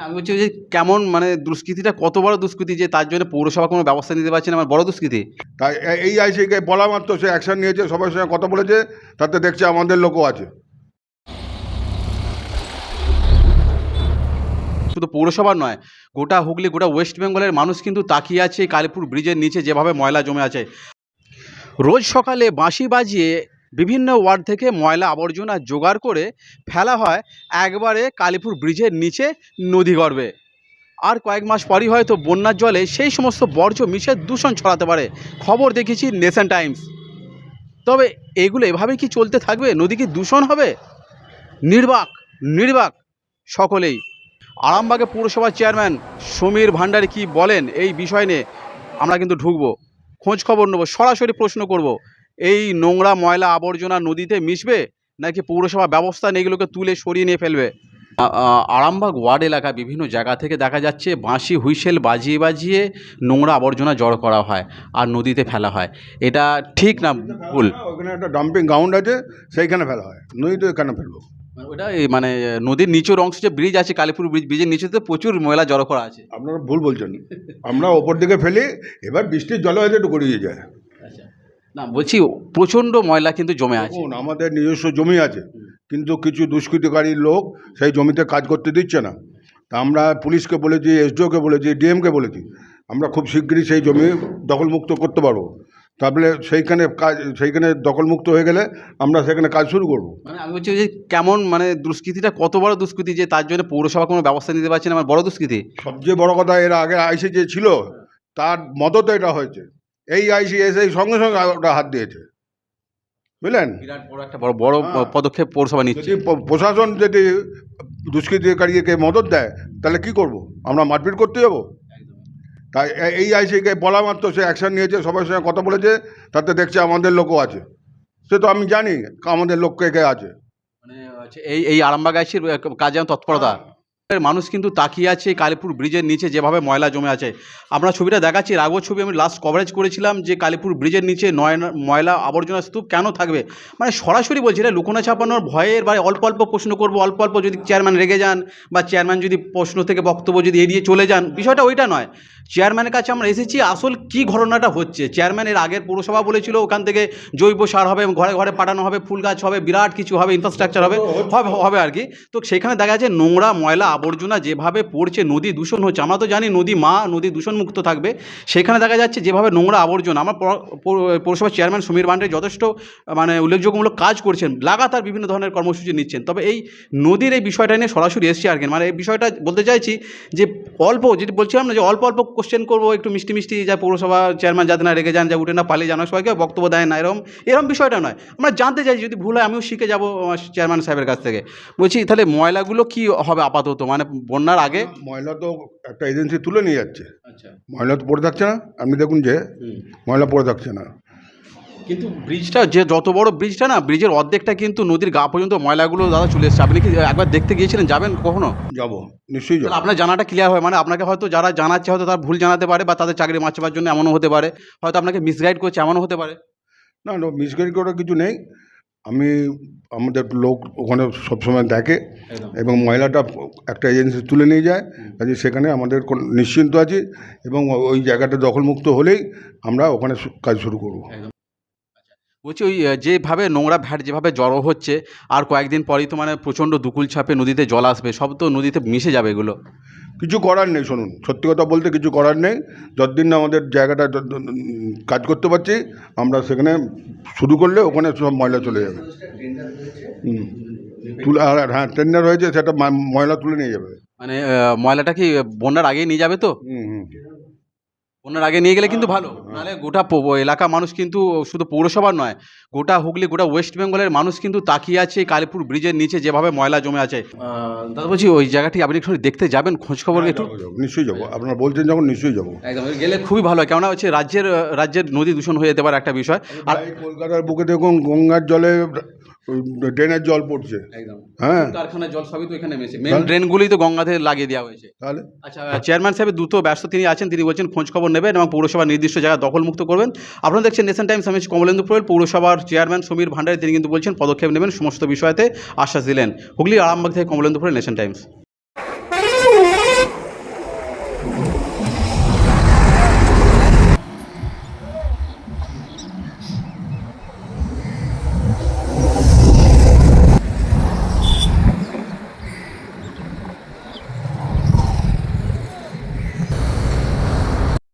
মানে আমি বলছি যে কেমন মানে দুষ্কৃতিটা কত বড় দুষ্কৃতি যে তার জন্য পৌরসভা কোনো ব্যবস্থা নিতে পারছে না আমার বড় দুষ্কৃতি? তাই এই আইসিকে বলা মাত্র সে অ্যাকশন নিয়েছে সবার সঙ্গে কথা বলেছে তাতে দেখছে আমাদের লোকও আছে। শুধু পৌরসভার নয় গোটা হুগলি গোটা ওয়েস্ট বেঙ্গলের মানুষ কিন্তু তাকিয়ে আছে কালীপুর ব্রিজের নিচে যেভাবে ময়লা জমে আছে। রোজ সকালে বাঁশি বাজিয়ে বিভিন্ন ওয়ার্ড থেকে ময়লা আবর্জনা জোগাড় করে ফেলা হয় একবারে কালীপুর ব্রিজের নিচে নদী নদীগর্ভে আর কয়েক মাস পরই হয়তো বন্যার জলে সেই সমস্ত বর্জ্য মিশে দূষণ ছড়াতে পারে। খবর দেখেছি নেশন টাইমস। তবে এগুলো এভাবে কি চলতে থাকবে? নদী কি দূষণ হবে? নির্বাক নির্বাক সকলেই। আরামবাগে পৌরসভার চেয়ারম্যান সমীর ভান্ডারী কি বলেন এই বিষয় নিয়ে আমরা কিন্তু ঢুকবো। খোঁজ খবর নেব, সরাসরি প্রশ্ন করব। এই নোংরা ময়লা আবর্জনা নদীতে মিশবে? নাকি পৌরসভা ব্যবস্থা এগুলোকে তুলে সরিয়ে নিয়ে ফেলবে? আরামবাগ ওয়ার্ড এলাকা বিভিন্ন জায়গা থেকে দেখা যাচ্ছে বাঁশি হুইসেল বাজিয়ে বাজিয়ে নোংরা আবর্জনা জড়ো করা হয় আর নদীতে ফেলা হয়। এটা ঠিক না ভুল? ওখানে একটা ডাম্পিং গ্রাউন্ড আছে সেইখানে ফেলা হয়। নদীতে কেন ফেলব? মানে ওটা মানে নদীর নিচের অংশ যে ব্রিজ আছে কালীপুর ব্রিজ ব্রিজের নিচেতে প্রচুর ময়লা জড়ো করা আছে। আপনারা ভুল বলছেন। আমরা ওপর দিকে ফেলি এবার বৃষ্টির জলে হয়তো একটু গড়িয়ে যায়। না বলছি প্রচণ্ড ময়লা কিন্তু জমে আছে। দেখুন আমাদের নিজস্ব জমি আছে কিন্তু কিছু দুষ্কৃতিকারী লোক সেই জমিতে কাজ করতে দিচ্ছে না। তা আমরা পুলিশকে বলেছি এসডিওকে বলেছি ডিএমকে বলেছি আমরা খুব শীঘ্রই সেই জমি দখলমুক্ত করতে পারব। তাহলে সেইখানে কাজ সেইখানে দখলমুক্ত হয়ে গেলে আমরা সেখানে কাজ শুরু করব। মানে আমি বলছি যে কেমন মানে দুষ্কৃতিটা কত বড় দুষ্কৃতি যে তার জন্য পৌরসভা কোনো ব্যবস্থা নিতে পারছে না আমার বড় দুষ্কৃতি? সবচেয়ে বড় কথা এর আগে আইসি যে ছিল তার মদতে এটা হয়েছে। এই আইসি এসে সঙ্গে সঙ্গে ওটা হাত দিয়েছে। বুঝলেন? বিরাট বড় একটা বড় বড় পদক্ষেপ পৌরসভা নিচ্ছে। প্রশাসন যদি দুষ্কৃতিকারীকে মদত দেয় তাহলে কি করব? আমরা মারপিট করতে যাব? তাই এই আইসিকে বলা মাত্র সে অ্যাকশন নিয়েছে সবার সঙ্গে কথা বলেছে তাতে দেখছে আমাদের লোকও আছে। সে তো আমি জানি আমাদের লোক কে কে আছে। মানে এই এই আরামবাগ আইসির কাজে তৎপরতা। মানুষ কিন্তু তাকিয়ে আছে কালীপুর ব্রিজের নিচে যেভাবে ময়লা জমে আছে। আমরা ছবিটা দেখাচ্ছি রাগব ছবি আমি লাস্ট কভারেজ করেছিলাম যে কালীপুর ব্রিজের নিচে নয়না ময়লা আবর্জনা স্তূপ কেন থাকবে? মানে সরাসরি বলছি এটা লুকোনো ছাপানোর ভয়ের বা অল্প অল্প প্রশ্ন করব অল্প অল্প যদি চেয়ারম্যান রেগে যান বা চেয়ারম্যান যদি প্রশ্ন থেকে বক্তব্য যদি এড়িয়ে চলে যান বিষয়টা ওইটা নয়। চেয়ারম্যানের কাছে আমরা এসেছি আসল কি ঘটনাটা হচ্ছে? চেয়ারম্যানের আগের পৌরসভা বলেছিল ওখান থেকে জৈব সার হবে ঘরে ঘরে পাঠানো হবে ফুল গাছ হবে বিরাট কিছু হবে ইনফ্রাস্ট্রাকচার হবে হবে হবে আর কি। তো সেখানে দেখা যাচ্ছে নোংরা ময়লা আবর্জনা যেভাবে পড়ছে নদী দূষণ হচ্ছে, আমরা তো জানি নদী মা, নদী দূষণমুক্ত থাকবে। সেখানে দেখা যাচ্ছে যেভাবে নোংরা আবর্জনা, আমার পৌর- পৌর- পৌরসভার চেয়ারম্যান সমীর বান্ডে যথেষ্ট মানে উল্লেখযোগ্যমূলক কাজ করছেন, লাগাতার বিভিন্ন ধরনের কর্মসূচি নিচ্ছেন। তবে এই নদীর এই বিষয়টা নিয়ে সরাসরি এসছি আর মানে এই বিষয়টা বলতে চাইছি যে অল্প, যেটি বলছিলাম না যে অল্প অল্প কোশ্চেন করব, একটু মিষ্টি মিষ্টি যা পৌরসভা চেয়ারম্যান যাতে না রেগে যান, যা উঠে না পালিয়ে জানা সবাইকে বক্তব্য দেয় না এরকম এরকম বিষয়টা নয়। আমরা জানতে চাই যদি ভুল হয় আমিও শিখে যাব চেয়ারম্যান সাহেবের কাছ থেকে। বলছি, তাহলে ময়লাগুলো কি হবে আপাতত? মানে বন্যার আগে ময়লা তো একটা এজেন্সি তুলে নিয়ে যাচ্ছে। আচ্ছা। ময়লা তো পড়ে থাকছে না আপনি দেখুন যে ময়লা পড়ে থাকছে না। কিন্তু ব্রিজটা যে যত বড় ব্রিজটা না ব্রিজের অর্ধেকটা কিন্তু নদীর গা পর্যন্ত ময়লাগুলো দাদা চলে এসছে। আপনি কি একবার দেখতে গিয়েছিলেন? যাবেন কখনো? যাব নিশ্চয়ই যাব। আপনার জানাটা ক্লিয়ার হয়। মানে আপনাকে হয়তো যারা জানাচ্ছে হয়তো তারা ভুল জানাতে পারে বা তাদের চাকরি মারচাবার জন্য এমনও হতে পারে। হয়তো আপনাকে মিসগাইড করছে এমনও হতে পারে। না না মিসগাইড করার কিছু নেই। আমি আমাদের লোক ওখানে সবসময় দেখে এবং ময়লাটা একটা এজেন্সি তুলে নিয়ে যায়। কাজে সেখানে আমাদের কোন- নিশ্চিন্ত আছি এবং ওই জায়গাটা দখলমুক্ত হলেই আমরা ওখানে কাজ শুরু করব। বলছি ওই যেভাবে নোংরা ভ্যাট যেভাবে জড়ো হচ্ছে আর কয়েকদিন পরেই তো মানে প্রচণ্ড দুকুল ছাপে নদীতে জল আসবে সব তো নদীতে মিশে যাবে এগুলো। কিছু করার নেই শুনুন। সত্যি কথা বলতে কিছু করার নেই। যতদিন না আমাদের জায়গাটা কাজ করতে পারছি আমরা সেখানে শুরু করলে ওখানে সব ময়লা চলে যাবে। হুম। তুলে আর হ্যাঁ টেন্ডার হয়েছে সেটা ময়লা তুলে নিয়ে যাবে। মানে ময়লাটা কি বন্যার আগেই নিয়ে যাবে তো? হুম হুম। বন্যার আগে নিয়ে গেলে কিন্তু ভালো। নাহলে গোটা এলাকা মানুষ কিন্তু শুধু পৌরসভার নয় গোটা হুগলি গোটা ওয়েস্ট বেঙ্গলের মানুষ কিন্তু তাকিয়ে আছে কালীপুর ব্রিজের নিচে যেভাবে ময়লা জমে আছে। দাদা বলছি ওই জায়গাটি আপনি একটু দেখতে যাবেন খোঁজ খবর একটু? নিশ্চয়ই যাব। আপনারা বলছেন যখন নিশ্চয়ই যাব। একদম গেলে খুবই ভালো হয়। কেননা হচ্ছে রাজ্যের রাজ্যের নদী দূষণ হয়ে যেতে পারে একটা বিষয়। আর কলকাতার বুকে দেখুন গঙ্গার জলে ড্রেনের জল পড়ছে। একদম। হ্যাঁ। কারখানার জল সবই তো এখানে মেশে। মেন ড্রেনগুলি তো গঙ্গাতে লাগিয়ে দেওয়া হয়েছে। তাহলে? আচ্ছা চেয়ারম্যান সাহেব দ্রুত ব্যস্ত তিনি আছেন তিনি বলছেন খোঁজ খবর নেবেন এবং পৌরসভার নির্দিষ্ট জায়গা দখলমুক্ত করবেন। আপনারা দেখছেন নেশন টাইমস আমি কমলেন্দু পোয়েল পৌরসভার চেয়ারম্যান সমীর ভান্ডারী তিনি কিন্তু বলছেন পদক্ষেপ নেবেন সমস্ত বিষয়তে আশ্বাস দিলেন। হুগলি আরামবাগ থেকে কমলেন্দু পোয়েল নেশন টাইমস